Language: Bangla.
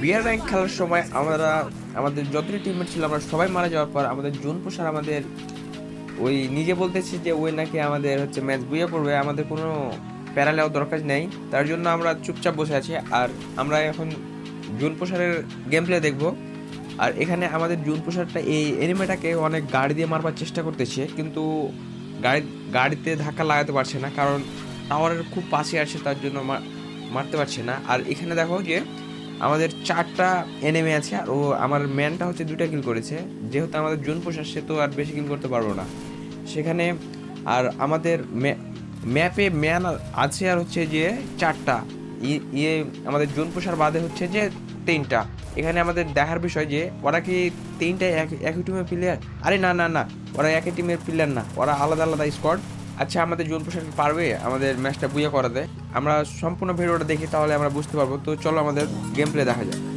বিয়ার র্যাঙ্ক খেলার সময় আমরা, আমাদের যতটি টিমমেট ছিল, আমরা সবাই মারা যাওয়ার পর আমাদের জুন পোষার আমাদের ওই নিজে বলতেছি যে ওই নাকি আমাদের হচ্ছে ম্যাচ বুয়ে পড়বে, আমাদের কোনো প্যারা নেওয়ার দরকার নেই। তার জন্য আমরা চুপচাপ বসে আছি আর আমরা এখন জুন পোষারের গেম প্লে দেখব। আর এখানে আমাদের জুন পোষারটা এই এনিমেটাকে অনেক গাড়ি দিয়ে মারবার চেষ্টা করতেছে, কিন্তু গাড়ি, গাড়িতে ধাক্কা লাগাতে পারছে না, কারণ টাওয়ারের খুব পাশে আসে তার জন্য মারতে পারছে না। আর এখানে দেখো যে আমাদের চারটা এনিমে আছে আর ও আমার ম্যানটা হচ্ছে দুটা কিল করেছে। যেহেতু আমাদের জুন পোষার সে তো আর বেশি কিল করতে পারব না। সেখানে আর আমাদের ম্যাপে ম্যান আছে আর হচ্ছে যে চারটা। ইয়ে আমাদের জুন পোষার বাদে হচ্ছে যে তিনটা। এখানে আমাদের দেখার বিষয় যে ওরা কি তিনটা এক, একই টিমের প্লেয়ার আরে না না না। ওরা একই টিমের প্লেয়ার না। ওরা আলাদা আলাদা স্কোয়াড আচ্ছা আমাদের জোন প্রশাসন পারবে আমাদের ম্যাচটা বুঝে করাতে? আমরা সম্পূর্ণ ভিডিওটা দেখি, তাহলে আমরা বুঝতে পারব। তো চলো আমাদের গেম প্লে দেখা যাক।